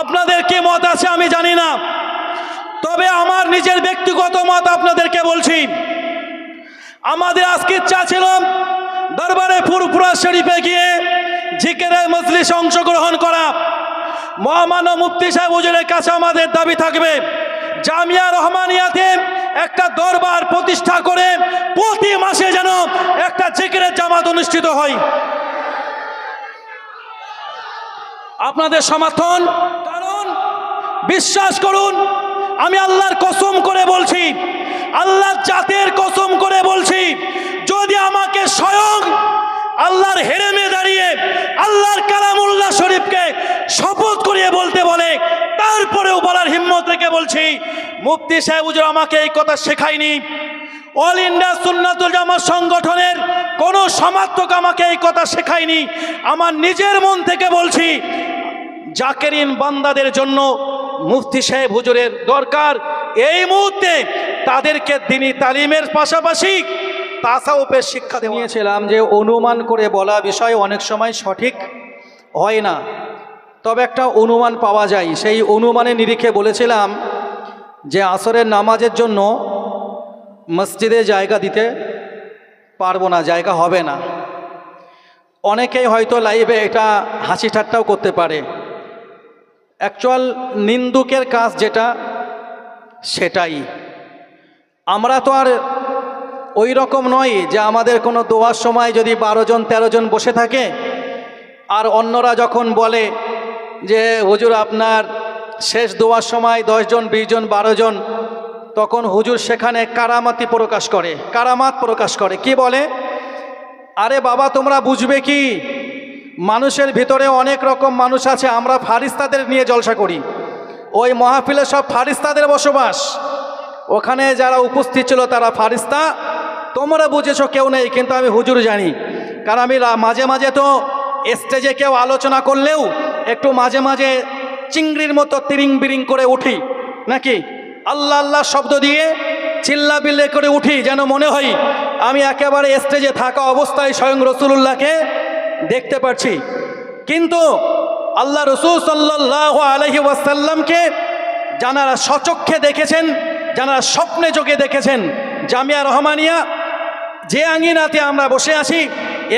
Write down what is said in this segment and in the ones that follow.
আপনাদের কি মত আছে আমি জানি না। তবে আমার নিজের ব্যক্তিগত মত আপনাদেরকে বলছি। আমাদের আজকে ইচ্ছা ছিল দরবারে ফুরফুরা শরীফে গিয়ে জিকেরের মজলিসে অংশগ্রহণ করা। মহামান্য মুফতি সাহেব হুজুরের কাছে আমাদের দাবি থাকবে, জামিয়া রহমানিয়াতে একটা দরবার প্রতিষ্ঠা করে প্রতি মাসে যেন একটা জিকিরের জামাত অনুষ্ঠিত হয়। আপনাদের সমর্থন। কারণ, বিশ্বাস করুন, আমি আল্লাহর কসম করে বলছি, আল্লাহর জাতের কসম করে বলছি, যদি আমাকে স্বয়ং আল্লাহর হেরেমে দাঁড়িয়ে, আল্লাহর কালামুল্লাহ শরীফকে শপথ করিয়ে বলতে বলে, তারপরেও বলার হিম্মত রেখে বলছি, মুফতি সাহেব আমাকে এই কথা শেখায়নি। অল ইন্ডিয়া সুন্নাতুল জামাত সংগঠনের কোনো সমার্থক আমাকে এই কথা শেখায়নি। আমার নিজের মন থেকে বলছি, জাকেরিন বান্দাদের জন্য মুফতি সাহেব হুজুরের দরকার। এই মুহূর্তে তাদেরকে দিনী তালিমের পাশাপাশি তাসাউপের শিক্ষা দিয়েছিলাম যে অনুমান করে বলা বিষয় অনেক সময় সঠিক হয় না। তবে একটা অনুমান পাওয়া যায়। সেই অনুমানের নিরিখে বলেছিলাম যে আসরের নামাজের জন্য মসজিদে জায়গা দিতে পারব না, জায়গা হবে না। অনেকেই হয়তো লাইভে এটা হাসি ঠাট্টাও করতে পারে। অ্যাকচুয়াল নিন্দুকের কাজ যেটা, সেটাই। আমরা তো আর ওই রকম নয় যে আমাদের কোনো দোয়ার সময় যদি বারো জন, তেরো জন বসে থাকে, আর অন্যরা যখন বলে যে, হুজুর, আপনার শেষ দোয়ার সময় দশজন বিশ জন, বারো জন তখন হুজুর সেখানে কারামাতি প্রকাশ করে, কারামাত প্রকাশ করে। কি বলে? আরে বাবা, তোমরা বুঝবে কি? মানুষের ভিতরে অনেক রকম মানুষ আছে, আমরা ফারিস্তাদের নিয়ে জলসা করি। ওই মহাফিলে সব ফারিস্তাদের বসবাস। ওখানে যারা উপস্থিত ছিল তারা ফারিস্তা। তোমরা বুঝেছ কেউ নেই, কিন্তু আমি হুজুর জানি। কারণ আমি মাঝে মাঝে তো স্টেজে কেউ আলোচনা করলেও একটু মাঝে মাঝে চিংড়ির মতো তিরিং বিরিং করে উঠি, নাকি? আল্লাহ আল্লাহ শব্দ দিয়ে চিল্লা বিল্লে করে উঠি, যেন মনে হয় আমি একেবারে স্টেজে থাকা অবস্থায় স্বয়ং রসুল্লাহকে দেখতে পাচ্ছি কিন্তু আল্লাহ রসুল সাল্লাহ আলহি ওয়াসাল্লামকে যারা সচক্ষে দেখেছেন যারা স্বপ্নে চোখে দেখেছেন, জামিয়া রহমানিয়া, যে আঙিনাতে আমরা বসে আছি,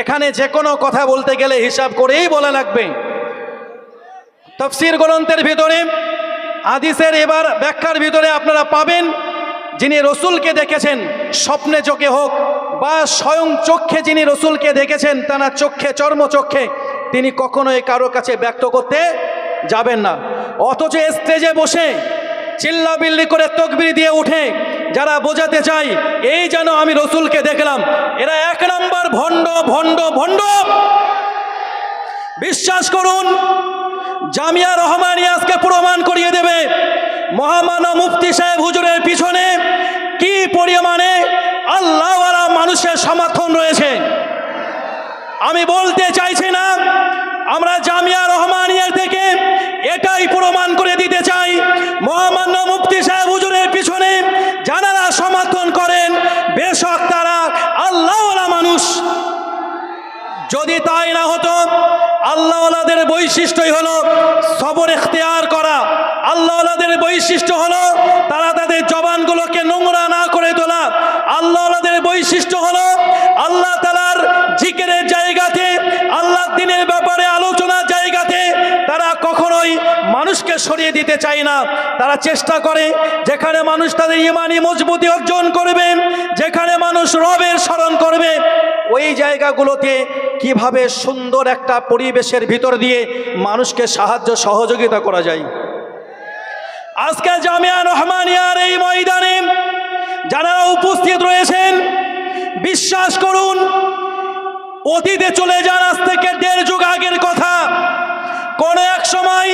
এখানে যে কোনো কথা বলতে গেলে হিসাব করেই বলা লাগবে। তফসির গ্রন্থের ভিতরে হাদিসের এবার ব্যাখ্যার ভিতরে আপনারা পাবেন, যিনি রসুলকে দেখেছেন, স্বপ্নে চোখে হোক বা স্বয়ং চক্ষে যিনি রসুলকে দেখেছেন তারা চক্ষে চর্ম চক্ষে তিনি কখনোই কারও কাছে ব্যক্ত করতে যাবেন না। অথচ স্টেজে বসে চিল্লা বিল্লি করে তকবির দিয়ে উঠে যারা বোঝাতে চাই এই যেন আমি রসুলকে দেখলাম, এরা এক নম্বর ভণ্ড ভণ্ড ভণ্ড। বিশ্বাস করুন জামিয়া রহমানিয়া আজকে প্রমাণ করিয়ে দেবে। মহামানব মুফতি সাহেব হুজুরের পিছনে কি পরিমাণে আল্লাহওয়ালা মানুষের সমর্থন রয়েছে? আমি বলতে চাইছি না, আমরা জামিয়া রহমানিয়ার থেকে এটাই প্রমাণ করে দিতে চাই। মহামান্য মুফতি সাহেব হুজুরের পিছনে যারা সমর্থন করেন, বেশক তারা আল্লাহওয়ালা মানুষ। যদি তাই না হতো আল্লাহওয়ালাদের বৈশিষ্ট্যই হলো সবর এখতিয়ার করা। আল্লাহওয়ালাদের বৈশিষ্ট্য হলো তারা তাদের জবানগুলোকে নোংরা না করে তোলা। আল্লাহওয়ালাদের বৈশিষ্ট্য হলো আল্লাহ তালার জিকেরের জায়গাতে আল্লাহ দিনের ব্যাপারে আলোচনার জায়গাতে তারা কখনোই মানুষকে সরিয়ে দিতে চায় না। তারা চেষ্টা করে যেখানে মানুষ তাদের ইমানি মজবুতি অর্জন করবে, যেখানে মানুষ রবের স্মরণ করবে, ওই জায়গাগুলোতে কীভাবে সুন্দর একটা পরিবেশের ভিতর দিয়ে মানুষকে সাহায্য সহযোগিতা করা যায়। আজকে জামিয়া রহমানিয়ার এই ময়দানে যারা উপস্থিত রয়েছেন, বিশ্বাস করুন, অতীতে চলে যান আজ থেকে দেড় যুগ আগের কথা। কোনো এক সময়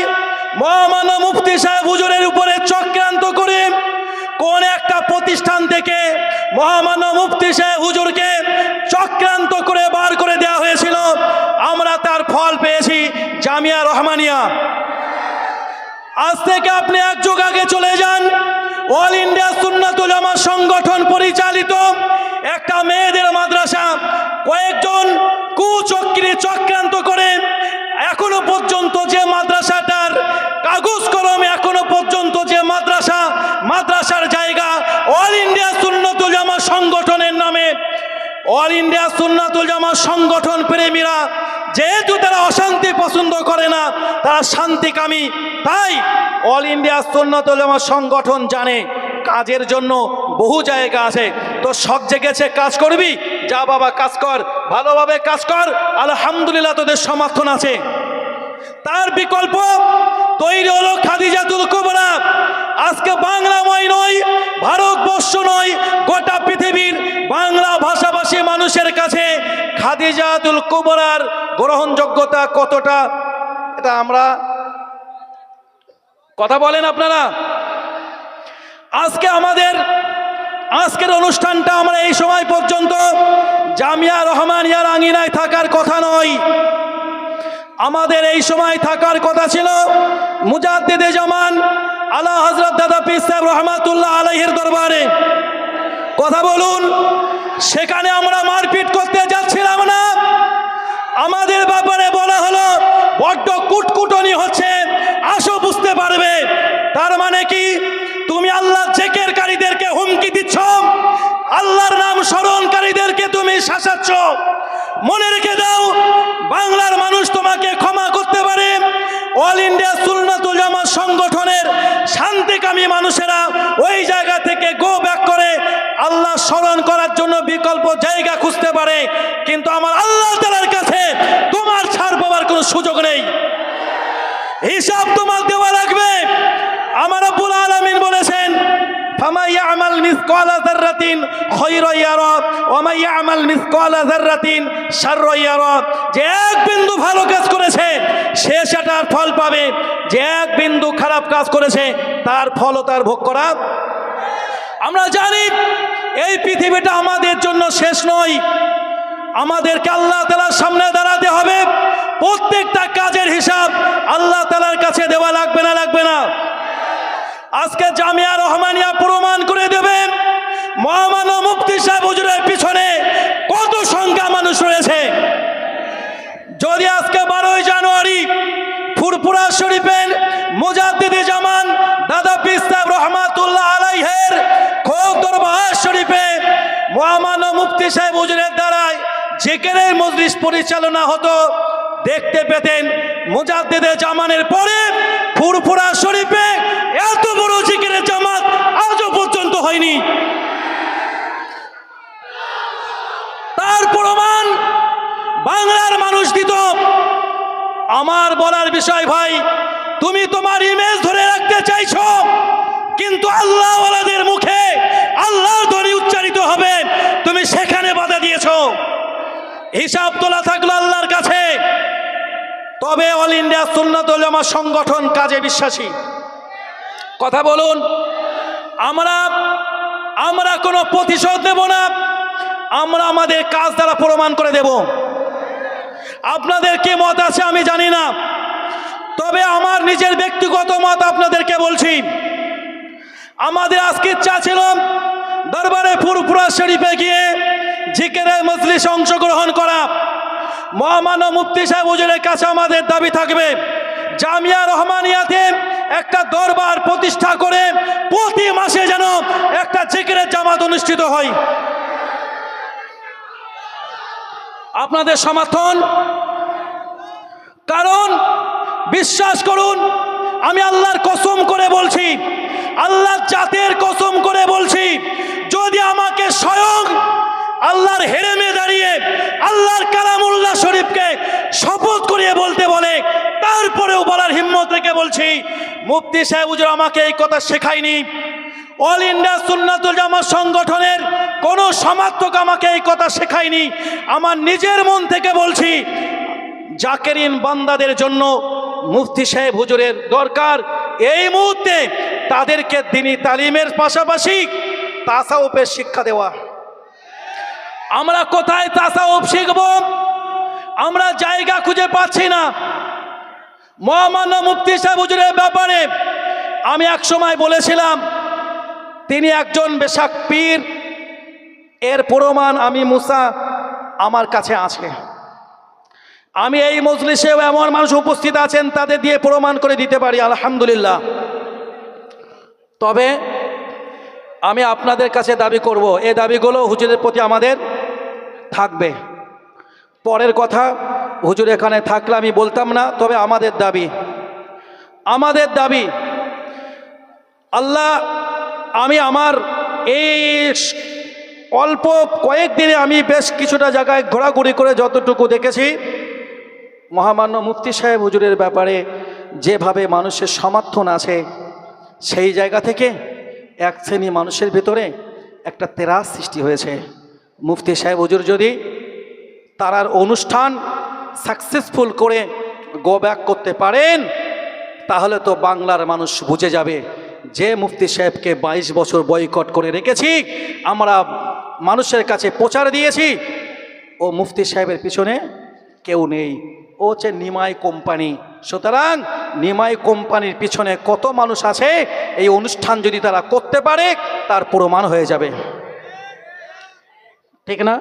মহামান্য মুফতি সাহেব হুজুরের উপরে চক্রান্ত করে কোন একটা প্রতিষ্ঠান থেকে মহামান্য মুফতি সাহেব হুজুরকে চক্রান্ত করে বার করে ফল পেয়েছি, জামিয়া রহমানিয়া। আজ থেকে আপনি এক যুগ আগে চলে যান। অল ইন্ডিয়া সুন্নাতুল জামা সংগঠন পরিচালিত একটা মেয়েদের মাদ্রাসা। কয়েকজন কুচক্রি চক্রান্ত করে এখনও পর্যন্ত যে মাদ্রাসাটার কাগজ কলম এখনও পর্যন্ত যে মাদ্রাসা, মাদ্রাসার জায়গা অল ইন্ডিয়া সুন্নাতুল জামাত সংগঠন প্রেমীরা, যেহেতু তারা অশান্তি পছন্দ করে না, তারা শান্তিকামী। তাই অল ইন্ডিয়া সুন্নাতুল জামাত সংগঠন জানে, কাজের জন্য বহু জায়গা আছে। তো সব জেগেছে কাজ করবি? যা বাবা, কাজ কর। ভালোভাবে কাজ কর। আলহামদুলিল্লাহ তোদের সমর্থন আছে। তার বিকল্প তৈরি হলো খাদিজাতুল কুবরা। আজকে বাংলাময় নয় ভারতবর্ষ নয় গোটা পৃথিবীর বাংলা ভাষাভাষী মানুষের কাছে খাদিজাতুল কুবরার গ্রহণযোগ্যতা কতটা? এটা আমরা কথা বলেন আপনারা। আজকে আমাদের, আজকের অনুষ্ঠানটা আমরা এই সময় পর্যন্ত জামিয়া রহমানিয়ার আঙিনায় থাকার কথা নয়। আমাদের এই সময় থাকার কথা ছিল মুজাদ্দিদে জামান আলা হজরত দাদা সাহেব রহমাতুল্লাহ আলাইহির দরবারে। কথা বলুন সেখানে আমরা মারপিট করতে যাচ্ছিলাম না। আমাদের ব্যাপারে বলা হলো, বড্ড কুটকুটনি হচ্ছে, আসো বুঝতে পারবে। তার মানে কি? তুমি আল্লাহ জেকেরকারীদেরকে হুমকি দিচ্ছ, আল্লাহর নাম স্মরণকারীদেরকে তুমি শাসাচ্ছ। মনে রেখে দাও, বাংলার মানুষ তোমাকে ক্ষমা করতে পারে। অল ইন্ডিয়া সুন্নাতুল জামাত সংগঠনের শান্তিকামী মানুষেরা ওই জায়গা থেকে গো ব্যাক আল্লাহ স্মরণ করার জন্য বিকল্প জায়গা খুঁজতে পারে কিন্তু আমার আল্লাহ তালার কাছে তোমার ছাড় পাওয়ার কোনো সুযোগ নেই হিসাব তোমার দেওয়া লাগবে আমার আব্বুল আলমিন বলেছেন فمن يعمل مثقال ذرة خيرا يرى ومن يعمل مثقال ذرة شرا يرى যে এক বিন্দু ভালো কাজ করেছে সে সেটার ফল পাবে যে এক বিন্দু খারাপ কাজ করেছে তার ফলও তার ভোগ করা আমরা জানি এই পৃথিবীটা আমাদের জন্য শেষ নয়। আমাদেরকে আল্লাহ তালার সামনে দাঁড়াতে হবে। প্রত্যেকটা কাজের হিসাব আল্লাহ তালার কাছে দেওয়া লাগবে না লাগবে না। আজকে জামিয়া রহমানিয়া প্রমাণ করে দেবে মহামান্য মুক্তি সাহেব হুজুরের পিছনে কত সংখ্যা মানুষ রয়েছে। যদি আজকে বারোই জানুয়ারি ফুরপুরা শরীফের মুজাদ্দিদি জামান দাদা পীর সাহেব রহমাতুল্লাহ আলাইহের শরীফে মহামান্য মুফতি সাহেব হুজুরের দ্বারায় জেকেরের মজলিস পরিচালনা হতো, দেখতে পেতেন মুজাদ্দিদে জামানের পরে ফুরফুরা শরীফে এত বড় জিকিরের জামাত আজও পর্যন্ত হয়নি। তার প্রমাণ বাংলার মানুষ দিত। আমার বলার বিষয় ভাই, তুমি তোমার ইমেজ ধরে রাখতে চাইছো, কিন্তু আল্লাহওয়ালাদের মুখে আল্লাহর ধ্বনি উচ্চারিত হবে তুমি সেখানে বাধা দিয়েছ হিসাব তোলা থাকল আল্লাহর কাছে। তবে অল ইন্ডিয়া সুন্নাতুল জামা সংগঠন কাজে বিশ্বাসী। কথা বলুন, আমরা আমরা কোনো প্রতিশোধ দেব না, আমরা আমাদের কাজ দ্বারা প্রমাণ করে দেব। আপনাদের কি মত আছে আমি জানি না, তবে আমার নিজের ব্যক্তিগত মত আপনাদেরকে বলছি। আমাদের আজকে ইচ্ছা ছিল দরবারে ফুরফুরা শরীফে গিয়ে জিকেরের মজলিসে অংশগ্রহণ করা। মহামান্য মুফতি সাহেব হুজুরের কাছে আমাদের দাবি থাকবে, জামিয়া রহমানিয়াতে একটা দরবার প্রতিষ্ঠা করে প্রতি মাসে যেন একটা জিকিরের জামাত অনুষ্ঠিত হয়। আপনাদের সমর্থন? কারণ বিশ্বাস করুন, আমি আল্লাহর কসম করে বলছি, আল্লাহর জাতের কসম করে বলছি, যদি আমাকে স্বয়ং আল্লাহর হেরেমে দাঁড়িয়ে, আল্লাহর কালামুল্লাহ শরীফকে শপথ করিয়ে বলতে বলে, তারপরেও বলার হিম্মত রেখে বলছি, মুফতি সাহেব হুজুর আমাকে এই কথা শেখায়নি। অল ইন্ডিয়া সুন্নাতুল জামাত সংগঠনের কোনো সমার্থক আমাকে এই কথা শেখায়নি। আমার নিজের মন থেকে বলছি, জাকেরিন বান্দাদের জন্য মুফতি সাহেব হুজুরের দরকার। এই মুহূর্তে তাদেরকে দিনী তালিমের পাশাপাশি তাসাউপের শিক্ষা দেওয়া। আমরা কোথায় তাসাউপ শিখব? আমরা জায়গা খুঁজে পাচ্ছি না। মহামান্য মুফতি সাহেব হুজুরের ব্যাপারে আমি এক সময় বলেছিলাম, তিনি একজন বেশাক পীর। এর প্রমাণ আমি মুসা আমার কাছে আছে। আমি এই মজলিসেও এমন মানুষ উপস্থিত আছেন, তাদের দিয়ে প্রমাণ করে দিতে পারি, আলহামদুলিল্লাহ। তবে আমি আপনাদের কাছে দাবি করব এই দাবিগুলো হুজুরের প্রতি আমাদের থাকবে। পরের কথা, হুজুর, এখানে থাকলে আমি বলতাম না, তবে আমাদের দাবি। আমাদের দাবি, আল্লাহ, আমি আমার এই অল্প কয়েকদিনে আমি বেশ কিছুটা জায়গায় ঘোরাঘুরি করে যতটুকু দেখেছি, মহামান্য মুফতি সাহেব হুজুরের ব্যাপারে যেভাবে মানুষের সমর্থন আছে, সেই জায়গা থেকে এক শ্রেণি মানুষের ভিতরে একটা তেরাস সৃষ্টি হয়েছে। মুফতি সাহেব হুজুর যদি তারার অনুষ্ঠান সাকসেসফুল করে গো ব্যাক করতে পারেন, তাহলে তো বাংলার মানুষ বুঝে যাবে যে মুফতি সাহেবকে বাইশ বছর বয়কট করে রেখেছি, আমরা মানুষের কাছে প্রচার দিয়েছি, ও মুফতি সাহেবের পিছনে কেউ নেই। ও হচ্ছে নিমাই কোম্পানি। সুতরাং নিমাই কোম্পানির পিছনে কত মানুষ আছে, এই অনুষ্ঠান যদি তারা করতে পারে, তার প্রমাণ হয়ে যাবে। ঠিক না